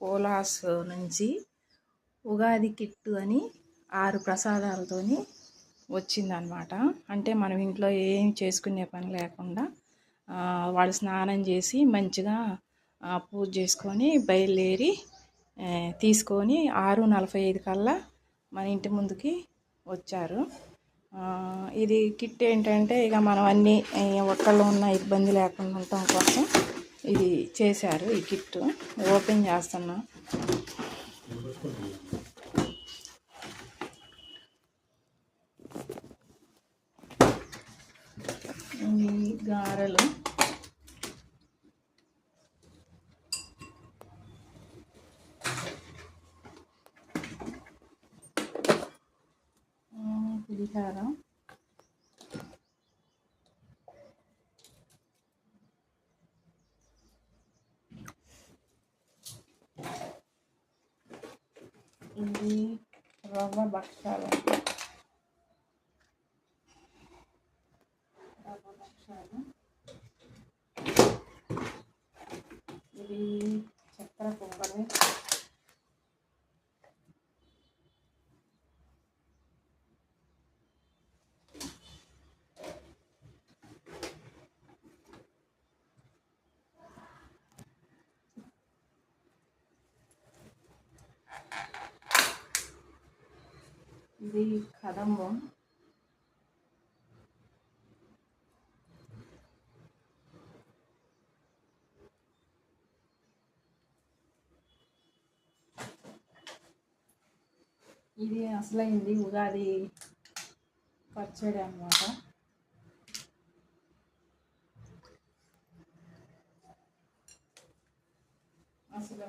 పోలాస్ నుంచి ఉగాది కిట్టు అని ఆరు ప్రసాదాలతోని వచ్చిందనమాట. అంటే మనం ఇంట్లో ఏం చేసుకునే పని లేకుండా వాళ్ళు స్నానం చేసి మంచిగా పూజ చేసుకొని బయలుదేరి తీసుకొని ఆరు నలభై ఐదు కల్లా మన ఇంటి ముందుకి వచ్చారు. ఇది కిట్ ఏంటంటే ఇక మనం అన్నీ ఒక్కళ్ళు ఉన్న ఇబ్బంది లేకుండా ఉండటం కోసం ఇది చేశారు ఈ కిట్ ఓపెన్ చేస్తున్నా. ఈ గారెలు. పులిహార. ఇది రవ్వ భక్షాలు రవ్వ భక్షాలు ఇది చక్కెర పొంగలి ఇది కదంబం. ఇది అసలైంది ఉగాది పచ్చడి అన్నమాట. అసలు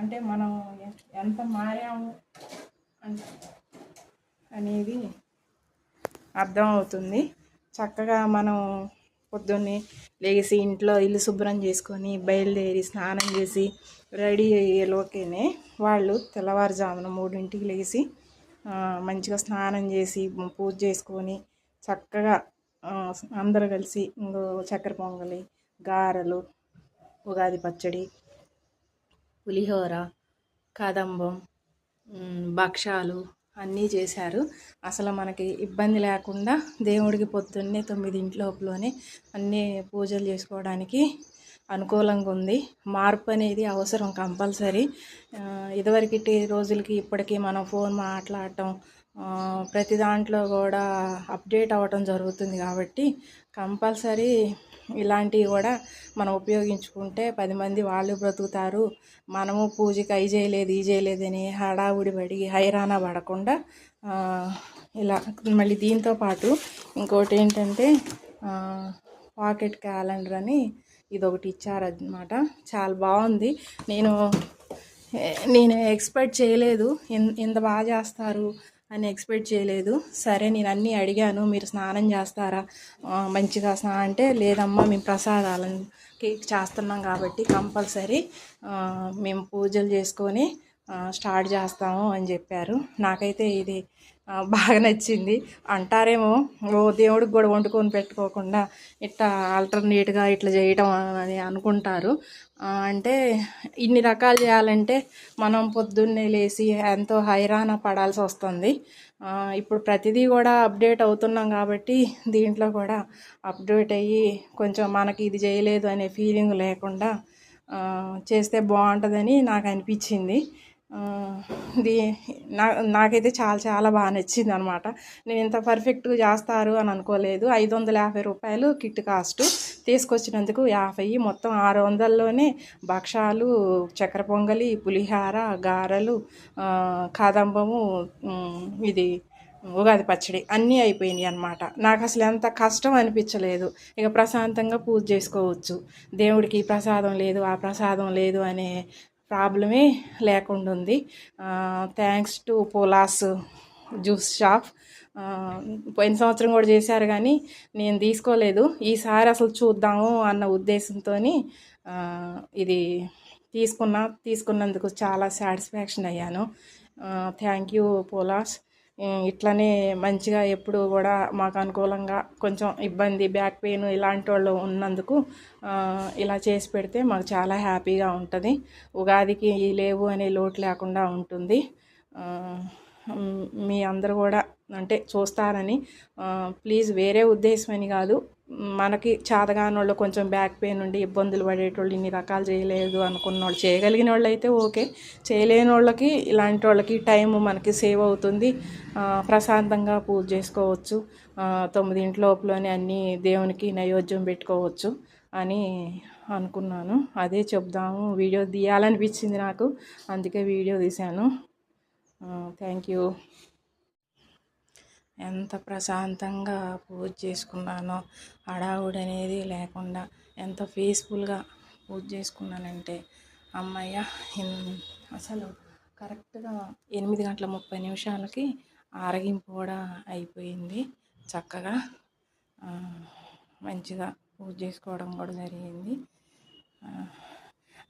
అంటే మనం ఎంత మారాము? అనేది అర్థం అవుతుంది. చక్కగా మనం పొద్దున్నే లేచి ఇంట్లో ఇల్లు శుభ్రం చేసుకొని బయలుదేరి స్నానం చేసి రెడీ అయ్యేలోకేనే వాళ్ళు తెల్లవారుజామున మూడింటికి లేచి మంచిగా స్నానం చేసి పూజ చేసుకొని చక్కగా అందరూ కలిసి చక్కెర పొంగలి గారెలు ఉగాది పచ్చడి పులిహోర కదంబం భక్షాలు అన్నీ చేశారు. అసలు మనకి ఇబ్బంది లేకుండా దేవుడికి పొద్దున్నే తొమ్మిదింటి లోపలనే అన్నీ పూజలు చేసుకోవడానికి అనుకూలంగా ఉంది. మార్పు అనేది అవసరం కంపల్సరీ. ఇదివరకటి రోజులకి ఇప్పటికీ మనం ఫోన్ మాట్లాడటం ప్రతి దాంట్లో కూడా అప్డేట్ అవ్వటం జరుగుతుంది కాబట్టి కంపల్సరీ ఇలాంటివి కూడా మనం ఉపయోగించుకుంటే పది మంది వాళ్ళు బ్రతుకుతారు. మనము పూజకి అయి చేయలేదు ఈ చేయలేదని హడావుడి పడి హైరాణ పడకుండా ఇలా మళ్ళీ దీంతో పాటు ఇంకోటి ఏంటంటే పాకెట్ క్యాలెండర్ అని ఇది ఒకటి ఇచ్చారనమాట చాలా బాగుంది. నేను నేను ఎక్స్పెక్ట్ చేయలేదు. ఇన్- ఇంత బాగా చేస్తారు? అని ఎక్స్పెక్ట్ చేయలేదు. సరే నేను అన్నీ అడిగాను. మీరు స్నానం చేస్తారా? మంచిగా స్నా అంటే లేదమ్మా మేము ప్రసాదాలకి చేస్తున్నాం కాబట్టి కంపల్సరీ మేము పూజలు చేసుకొని స్టార్ట్ చేస్తాము అని చెప్పారు. నాకైతే ఇది బాగా నచ్చింది. అంటారేమో ఓ దేవుడికి కూడా వండుకొని పెట్టుకోకుండా ఇట్లా ఆల్టర్నేట్గా ఇట్లా చేయటం అని అనుకుంటారు. అంటే ఇన్ని రకాలు చేయాలంటే మనం పొద్దున్నే లేచి ఎంతో హైరాణ పడాల్సి వస్తుంది. ఇప్పుడు ప్రతిదీ కూడా అప్డేట్ అవుతున్నాం కాబట్టి దీంట్లో కూడా అప్డేట్ అయ్యి కొంచెం మనకి ఇది చేయలేదు అనే ఫీలింగ్ లేకుండా చేస్తే బాగుంటుందని నాకు అనిపించింది. ఇది నా నాకైతే చాలా చాలా బాగా నచ్చింది అనమాట నేను ఇంత పర్ఫెక్ట్గా చేస్తారు అని అనుకోలేదు. ఐదు వందల యాభై రూపాయలు కిట్ కాస్ట్. తీసుకొచ్చినందుకు యాభై మొత్తం ఆరు వందల్లోనే భక్షాలు చక్కెర పొంగలి పులిహార గారెలు కాదంబము కదంబము ఇది ఉగాది పచ్చడి అన్నీ అయిపోయినాయి అనమాట నాకు అసలు ఎంత కష్టం అనిపించలేదు. ఇక ప్రశాంతంగా పూజ చేసుకోవచ్చు. దేవుడికి ఈ ప్రసాదం లేదు ఆ ప్రసాదం లేదు అనే ప్రాబ్లమే లేకుండా ఉంది thanks to Polas juice shop. పోయిన సంవత్సరం కూడా చేశారు కానీ నేను తీసుకోలేదు. ఈసారి అసలు చూద్దాము అన్న ఉద్దేశంతో ఇది తీసుకున్నా తీసుకున్నందుకు చాలా సాటిస్ఫాక్షన్ అయ్యాను. Thank you Polas. ఇట్లనే మంచిగా ఎప్పుడు కూడా మాకు అనుకూలంగా కొంచెం ఇబ్బంది బ్యాక్ పెయిన్ ఇలాంటి వాళ్ళు ఉన్నందుకు ఇలా చేసి పెడితే మాకు చాలా హ్యాపీగా ఉంటుంది. ఉగాదికి లేవు అనే లోటు లేకుండా ఉంటుంది. మీ అందరు కూడా అంటే చూస్తారని ప్లీజ్ వేరే ఉద్దేశమని కాదు మనకి చాతగాని వాళ్ళు కొంచెం బ్యాక్ పెయిన్ ఉండి ఇబ్బందులు పడేటోళ్ళు ఇన్ని రకాలు చేయలేదు అనుకున్న వాళ్ళు చేయగలిగిన వాళ్ళు అయితే ఓకే. చేయలేని వాళ్ళకి ఇలాంటి వాళ్ళకి టైం మనకి సేవ్ అవుతుంది. ప్రశాంతంగా పూజ చేసుకోవచ్చు. తొమ్మిదింటి లోపలనే అన్నీ దేవునికి నైవేద్యం పెట్టుకోవచ్చు అని అనుకున్నాను. అదే చెప్దాము. వీడియో తీయాలనిపించింది నాకు. అందుకే వీడియో తీశాను. థ్యాంక్ యూ ఎంత ప్రశాంతంగా పూజ చేసుకున్నానో హడావుడి అనేది లేకుండా ఎంత పీస్ఫుల్గా పూజ చేసుకున్నానంటే అమ్మయ్య అసలు కరెక్ట్గా ఎనిమిది గంటల ముప్పై నిమిషాలకి ఆరగింపు కూడా అయిపోయింది. చక్కగా మంచిగా పూజ చేసుకోవడం కూడా జరిగింది.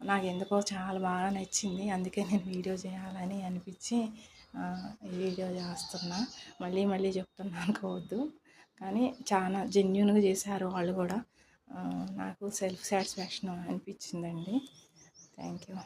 నాకు ఎందుకో చాలా బాగా నచ్చింది. అందుకే నేను వీడియో చేయాలని అనిపించి ఈ వీడియో చేస్తున్నా. మళ్ళీ మళ్ళీ చెప్తున్నా అనుకోవద్దు. కానీ చాలా జెన్యున్గా చేశారు వాళ్ళు కూడా. నాకు సెల్ఫ్ సాటిస్ఫాక్షన్ అనిపించిందండి. Thank you